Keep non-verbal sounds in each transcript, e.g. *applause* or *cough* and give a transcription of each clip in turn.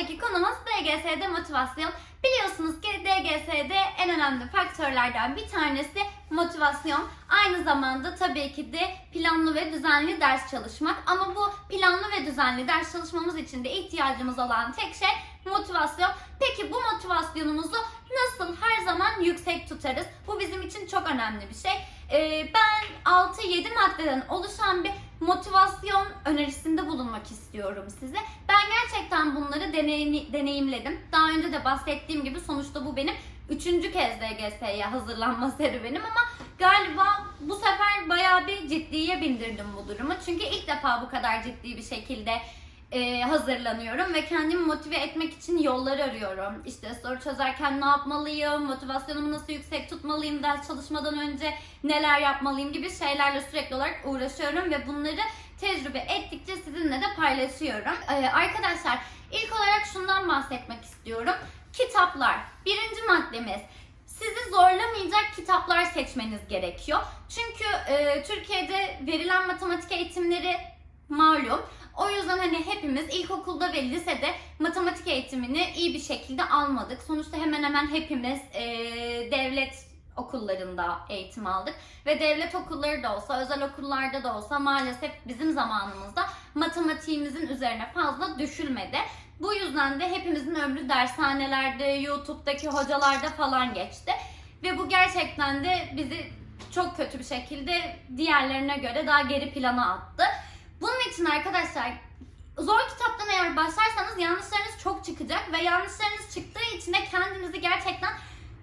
haftaki konumuz DGS'de motivasyon. Biliyorsunuz ki DGS'de en önemli faktörlerden bir tanesi motivasyon. Aynı zamanda tabii ki de planlı ve düzenli ders çalışmak. Ama bu planlı ve düzenli ders çalışmamız için de ihtiyacımız olan tek şey motivasyon. Peki bu motivasyonumuzu nasıl her zaman yüksek tutarız? Bu bizim için çok önemli bir şey. Ee, ben 6-7 maddeden oluşan bir motivasyon önerisinde bulunmak istiyorum size. Ben gerçekten bunları deneyim- deneyimledim. Daha önce de bahsettiğim gibi sonuçta bu benim üçüncü kez DGS'ye hazırlanma serüvenim ama galiba bu sefer bayağı bir ciddiye bindirdim bu durumu. Çünkü ilk defa bu kadar ciddi bir şekilde e, hazırlanıyorum ve kendimi motive etmek için yollar arıyorum. İşte soru çözerken ne yapmalıyım, motivasyonumu nasıl yüksek tutmalıyım, ders çalışmadan önce neler yapmalıyım gibi şeylerle sürekli olarak uğraşıyorum ve bunları tecrübe ettikçe sizinle de paylaşıyorum. Ee, arkadaşlar ilk olarak şundan bahsetmek istiyorum. Kitaplar. Birinci maddemiz. Sizi zorlamayacak kitaplar seçmeniz gerekiyor. Çünkü e, Türkiye'de verilen matematik eğitimleri malum. Hepimiz ilkokulda ve lisede matematik eğitimini iyi bir şekilde almadık. Sonuçta hemen hemen hepimiz e, devlet okullarında eğitim aldık. Ve devlet okulları da olsa, özel okullarda da olsa maalesef bizim zamanımızda matematiğimizin üzerine fazla düşülmedi. Bu yüzden de hepimizin ömrü dershanelerde, YouTube'daki hocalarda falan geçti. Ve bu gerçekten de bizi çok kötü bir şekilde diğerlerine göre daha geri plana attı. Bunun için arkadaşlar zor kitaptan eğer başlarsanız yanlışlarınız çok çıkacak ve yanlışlarınız çıktığı için de kendinizi gerçekten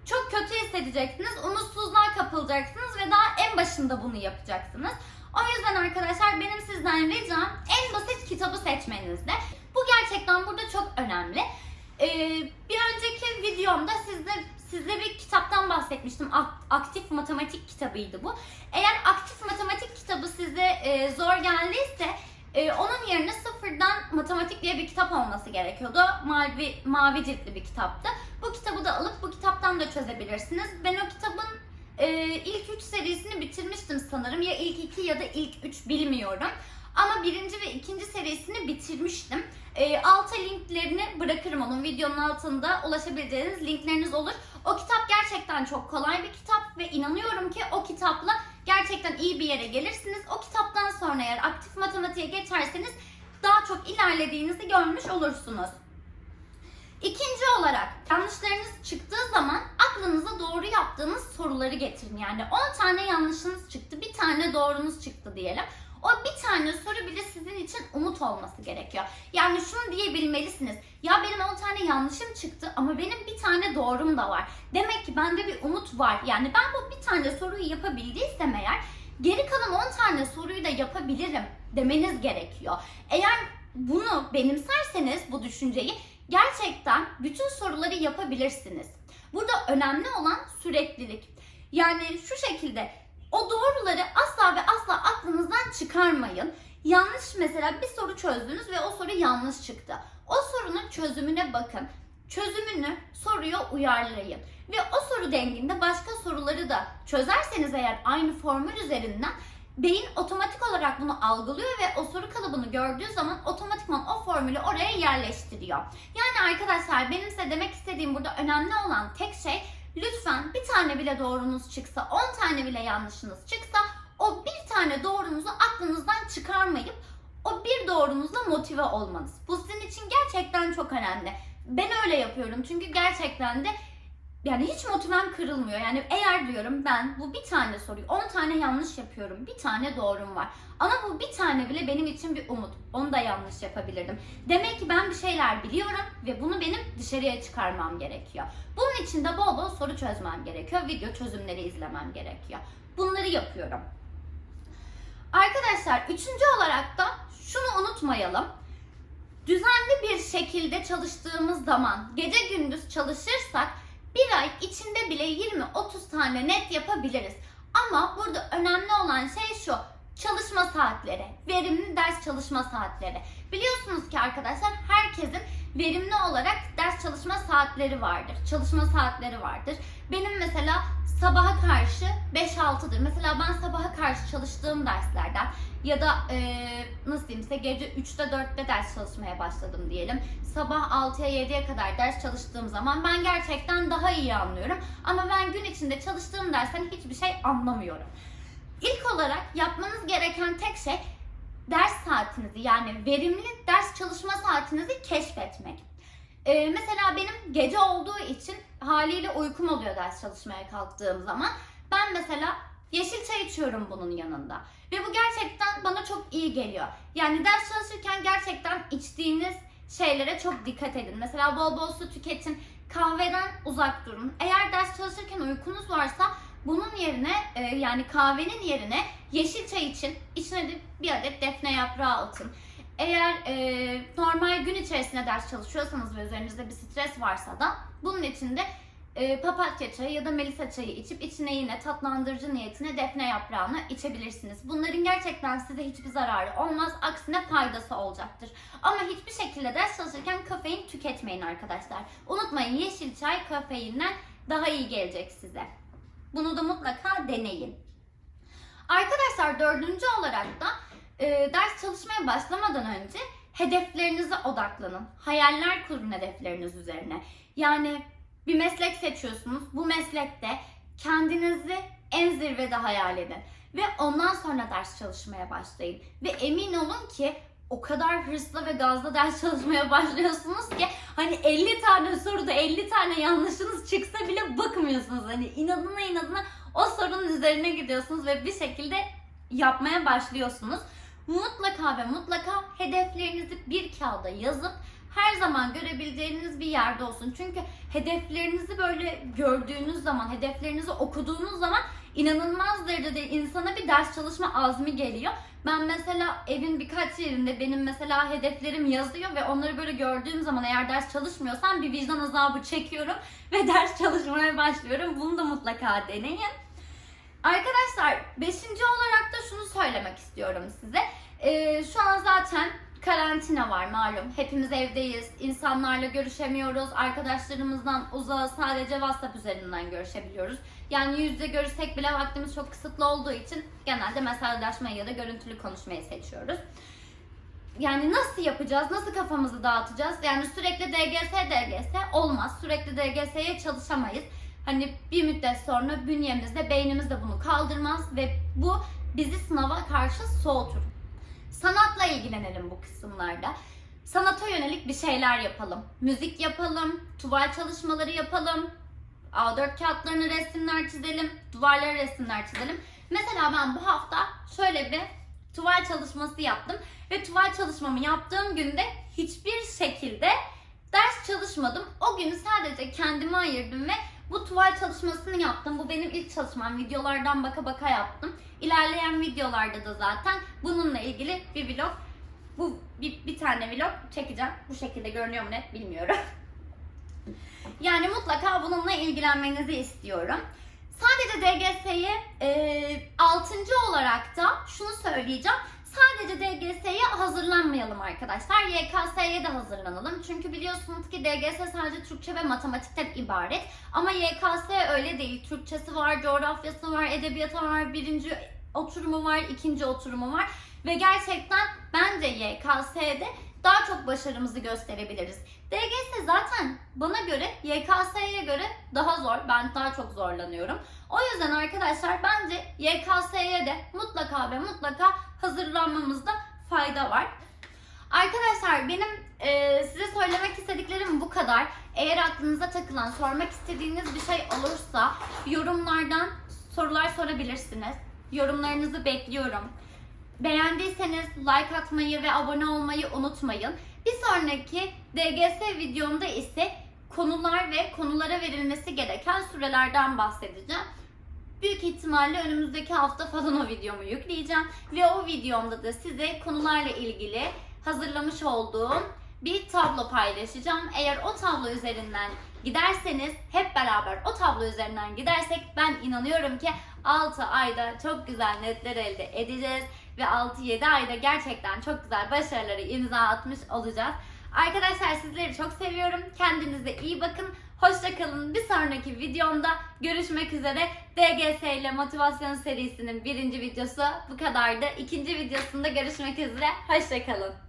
çok kötü hissedeceksiniz. Umutsuzluğa kapılacaksınız ve daha en başında bunu yapacaksınız. O yüzden arkadaşlar benim sizden ricam en basit kitabı seçmenizde. Bu gerçekten burada çok önemli. Ee, bir önceki videomda sizde size bir kitaptan bahsetmiştim. Ak- Aktif matematik kitabıydı bu. Eğer aktif matematik kitabı size e, zor geldiyse e, onun yerine sıfırdan matematik diye bir kitap olması gerekiyordu. Mavi mavi ciltli bir kitaptı. Bu kitabı da alıp bu kitaptan da çözebilirsiniz. Ben o kitabın e, ilk üç serisini bitirmiştim sanırım. Ya ilk iki ya da ilk üç bilmiyorum. Ama birinci ve ikinci serisini bitirmiştim. E, alta linklerini bırakırım onun videonun altında ulaşabileceğiniz linkleriniz olur. O kitap gerçekten çok kolay bir kitap ve inanıyorum ki o kitapla gerçekten iyi bir yere gelirsiniz. O kitaptan sonra eğer aktif matematiğe geçerseniz daha çok ilerlediğinizi görmüş olursunuz. İkinci olarak yanlışlarınız çıktığı zaman aklınıza doğru yaptığınız soruları getirin. Yani 10 tane yanlışınız çıktı, bir tane doğrunuz çıktı diyelim. O bir tane soru bile sizin için umut olması gerekiyor. Yani şunu diyebilmelisiniz. Ya benim 10 tane yanlışım çıktı ama benim bir tane doğrum da var. Demek ki bende bir umut var. Yani ben bu bir tane soruyu yapabildiysem eğer geri kalan 10 tane soruyu da yapabilirim demeniz gerekiyor. Eğer bunu benimserseniz bu düşünceyi gerçekten bütün soruları yapabilirsiniz. Burada önemli olan süreklilik. Yani şu şekilde o doğruları asla ve asla aklınızdan çıkarmayın. Yanlış mesela bir soru çözdünüz ve o soru yanlış çıktı. O sorunun çözümüne bakın. Çözümünü soruya uyarlayın. Ve o soru denginde başka soruları da çözerseniz eğer aynı formül üzerinden beyin otomatik olarak bunu algılıyor ve o soru kalıbını gördüğü zaman otomatikman o formülü oraya yerleştiriyor. Yani arkadaşlar benim size demek istediğim burada önemli olan tek şey lütfen bir tane bile doğrunuz çıksa, 10 tane bile yanlışınız çıksa o bir tane doğrunuzu aklınızdan çıkarmayıp o bir doğrunuzla motive olmanız. Bu sizin için gerçekten çok önemli. Ben öyle yapıyorum çünkü gerçekten de yani hiç motivem kırılmıyor. Yani eğer diyorum ben bu bir tane soruyu 10 tane yanlış yapıyorum. Bir tane doğrum var. Ama bu bir tane bile benim için bir umut. Onu da yanlış yapabilirdim. Demek ki ben bir şeyler biliyorum ve bunu benim dışarıya çıkarmam gerekiyor. Bunun için de bol bol soru çözmem gerekiyor. Video çözümleri izlemem gerekiyor. Bunları yapıyorum. Arkadaşlar üçüncü olarak da şunu unutmayalım. Düzenli bir şekilde çalıştığımız zaman gece gündüz çalışırsak bir ay içinde bile 20-30 tane net yapabiliriz. Ama burada önemli olan şey şu. Çalışma saatleri, verimli ders çalışma saatleri. Biliyorsunuz ki arkadaşlar herkesin verimli olarak ders çalışma saatleri vardır. Çalışma saatleri vardır. Benim mesela sabaha karşı 5-6'dır. Mesela ben sabaha karşı çalıştığım derslerden ya da e, nasıl diyeyim size gece 3'te 4'te ders çalışmaya başladım diyelim. Sabah 6'ya 7'ye kadar ders çalıştığım zaman ben gerçekten daha iyi anlıyorum. Ama ben gün içinde çalıştığım dersten hiçbir şey anlamıyorum. İlk olarak yapmanız gereken tek şey ders saatinizi yani verimli ders çalışma saatinizi keşfetmek. Ee, mesela benim gece olduğu için haliyle uykum oluyor ders çalışmaya kalktığım zaman. Ben mesela yeşil çay içiyorum bunun yanında. Ve bu gerçekten bana çok iyi geliyor. Yani ders çalışırken gerçekten içtiğiniz şeylere çok dikkat edin. Mesela bol bol su tüketin. Kahveden uzak durun. Eğer ders çalışırken uykunuz varsa bunun yerine e, yani kahvenin yerine yeşil çay için içine de bir adet defne yaprağı atın. Eğer e, normal gün içerisinde ders çalışıyorsanız ve üzerinizde bir stres varsa da bunun için de e, papatya çayı ya da melisa çayı içip içine yine tatlandırıcı niyetine defne yaprağını içebilirsiniz. Bunların gerçekten size hiçbir zararı olmaz. Aksine faydası olacaktır. Ama hiçbir şekilde ders çalışırken kafein tüketmeyin arkadaşlar. Unutmayın yeşil çay kafeinden daha iyi gelecek size. Bunu da mutlaka deneyin. Arkadaşlar dördüncü olarak da e, ders çalışmaya başlamadan önce hedeflerinize odaklanın. Hayaller kurun hedefleriniz üzerine. Yani bir meslek seçiyorsunuz. Bu meslekte kendinizi en zirvede hayal edin. Ve ondan sonra ders çalışmaya başlayın. Ve emin olun ki o kadar hırslı ve gazlı ders *laughs* çalışmaya başlıyorsunuz ki hani 50 tane soruda 50 tane yanlışınız çıksa bile bakmıyorsunuz. Hani inadına inadına o sorunun üzerine gidiyorsunuz ve bir şekilde yapmaya başlıyorsunuz. Mutlaka ve mutlaka hedeflerinizi bir kağıda yazıp her zaman görebileceğiniz bir yerde olsun. Çünkü hedeflerinizi böyle gördüğünüz zaman, hedeflerinizi okuduğunuz zaman inanılmaz derecede insana bir ders çalışma azmi geliyor. Ben mesela evin birkaç yerinde benim mesela hedeflerim yazıyor ve onları böyle gördüğüm zaman eğer ders çalışmıyorsam bir vicdan azabı çekiyorum *laughs* ve ders çalışmaya başlıyorum. Bunu da mutlaka deneyin. Arkadaşlar beşinci olarak da şunu söylemek istiyorum size. Ee, şu an zaten karantina var malum. Hepimiz evdeyiz. İnsanlarla görüşemiyoruz. Arkadaşlarımızdan uzağa sadece WhatsApp üzerinden görüşebiliyoruz. Yani yüzde görüşsek bile vaktimiz çok kısıtlı olduğu için genelde mesajlaşmayı ya da görüntülü konuşmayı seçiyoruz. Yani nasıl yapacağız? Nasıl kafamızı dağıtacağız? Yani sürekli DGS DGS olmaz. Sürekli DGS'ye çalışamayız. Hani bir müddet sonra bünyemizde, beynimizde bunu kaldırmaz ve bu bizi sınava karşı soğutur. Sanatla ilgilenelim bu kısımlarda. Sanata yönelik bir şeyler yapalım. Müzik yapalım, tuval çalışmaları yapalım. A4 kağıtlarına resimler çizelim, duvarlara resimler çizelim. Mesela ben bu hafta şöyle bir tuval çalışması yaptım ve tuval çalışmamı yaptığım günde hiçbir şekilde ders çalışmadım. O günü sadece kendime ayırdım ve bu tuval çalışmasını yaptım. Bu benim ilk çalışmam. Videolardan baka baka yaptım. İlerleyen videolarda da zaten bununla ilgili bir vlog, bu bir, bir tane vlog çekeceğim. Bu şekilde görünüyor mu net bilmiyorum. *laughs* yani mutlaka bununla ilgilenmenizi istiyorum. Sadece DGS'ye e, 6. olarak da şunu söyleyeceğim. Sadece DGS'ye hazırlanmayalım arkadaşlar. YKS'ye de hazırlanalım. Çünkü biliyorsunuz ki DGS sadece Türkçe ve matematikten ibaret. Ama YKS öyle değil. Türkçesi var, coğrafyası var, edebiyatı var, birinci oturumu var, ikinci oturumu var. Ve gerçekten bence YKS'de daha çok başarımızı gösterebiliriz. DGS zaten bana göre YKS'ye göre daha zor. Ben daha çok zorlanıyorum. O yüzden arkadaşlar bence YKS'ye de mutlaka ve mutlaka hazırlanmamızda fayda var. Arkadaşlar benim e, size söylemek istediklerim bu kadar. Eğer aklınıza takılan, sormak istediğiniz bir şey olursa yorumlardan sorular sorabilirsiniz. Yorumlarınızı bekliyorum. Beğendiyseniz like atmayı ve abone olmayı unutmayın. Bir sonraki DGS videomda ise konular ve konulara verilmesi gereken sürelerden bahsedeceğim. Büyük ihtimalle önümüzdeki hafta falan o videomu yükleyeceğim. Ve o videomda da size konularla ilgili hazırlamış olduğum bir tablo paylaşacağım. Eğer o tablo üzerinden giderseniz hep beraber o tablo üzerinden gidersek ben inanıyorum ki 6 ayda çok güzel netler elde edeceğiz ve 6-7 ayda gerçekten çok güzel başarıları imza atmış olacağız. Arkadaşlar sizleri çok seviyorum. Kendinize iyi bakın. Hoşçakalın. Bir sonraki videomda görüşmek üzere. DGS ile motivasyon serisinin birinci videosu bu kadardı. İkinci videosunda görüşmek üzere. Hoşçakalın.